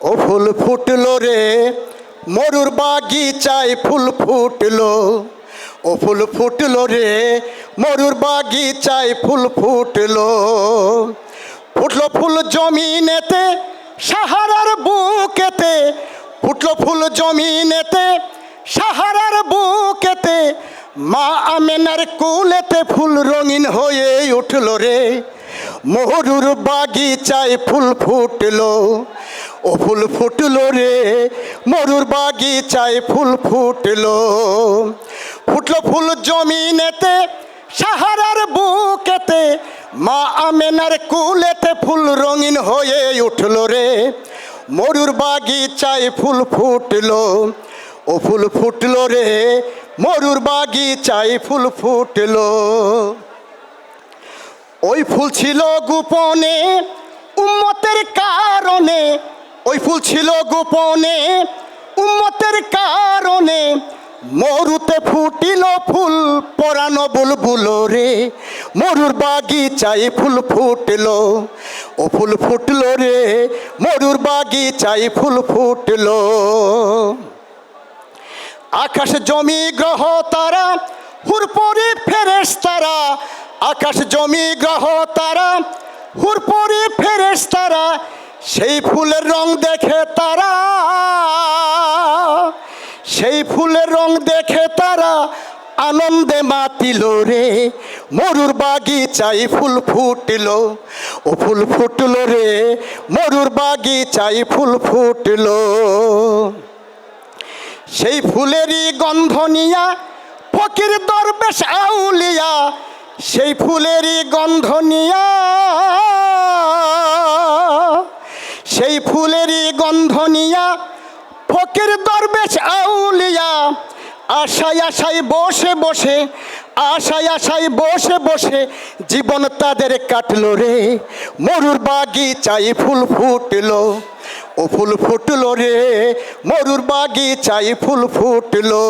ও ফুল ফুটলো রে, মরুর বাগিচায় ফুল ফুটলো। ও ফুল ফুটলো রে, মরুর বাগিচায় ফুল ফুটলো। ফুটলো ফুল জমিনেতে, সাহারার বুকেতে। ফুটলো ফুল জমিনেতে, সাহারার বুকেতে। মা আমেনার কুলেতে ফুল রঙিন হয়ে উঠল রে। মরুর বাগিচায় ফুল ফুটলো। ও ফুল ফুটলো রে, মরুর বাগিচায় ফুল ফুটলো। ফুটলো ফুল জমিনেতে, সাহারার বুকেতে, মা আমেনার কুলেতে ফুল রঙিন হয়ে উঠল রে। মরুর বাগিচায় ফুল ফুটলো, ও ফুল ফুটলো রে, মরুর বাগিচায় ফুল ফুটলো। ওই ফুল ছিল গোপনে, উম্মতের কারণে ওই ফুল ছিল গোপনে, উম্মতের কারণে। মরুতে ফুটিল ফুল, পরানো বুলবুল রে। মরুর বাগিচায় ফুল ফুটলো, ও ফুল ফুটলো রে। মরুর বাগিচায় ফুল ফুটলো। আকাশ জমি গ্রহ তারা, হুরপরি ফেরেস তারা আকাশ জমি গ্রহ তারা, হুরপরি ফেরেস তারা সেই ফুলের রং দেখে তারা, সেই ফুলের রং দেখে তারা আনন্দে মাতিল রে। মরুর বাগিচাই ফুল ফুটল, ও ফুল ফুটলো রে। মরুর বাগিচাই ফুল ফুটলো। সেই ফুলেরই গন্ধ নিয়া ফকির দরবেশ আউলিয়া, সেই ফুলেরই গন্ধ নিয়া ফুলেরই গন্ধ নিয়া ফকির দরবেশ আউলিয়া। আশায় আশায় বসে বসে, আশায় আশায় বসে বসে জীবন তাদের কাটলো রে। মরুর বাগিচায় ফুল ফুটলো, ও ফুল ফুটলো রে। মরুর বাগিচায় ফুল ফুটলো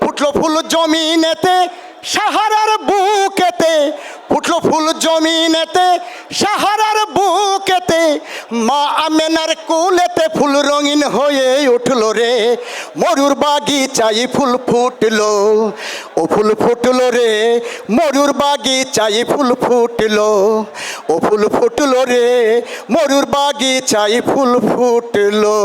ফুটলো ফুল জমিনেতে, সাহারার বুকেতে। ফুটলো ফুল জমিনেতে, সাহারার বুকেতে মা আমেনার কুলেতে ফুল রঙিন হয়ে উঠল রে। মরুর বাগিচাই ফুল ফুটল। ও ফুল ফুটল রে, মরুর বাগিচাই ফুল ফুটল। ও ফুল ফুটল রে, মরুর বাগিচাই ফুল ফুটলো।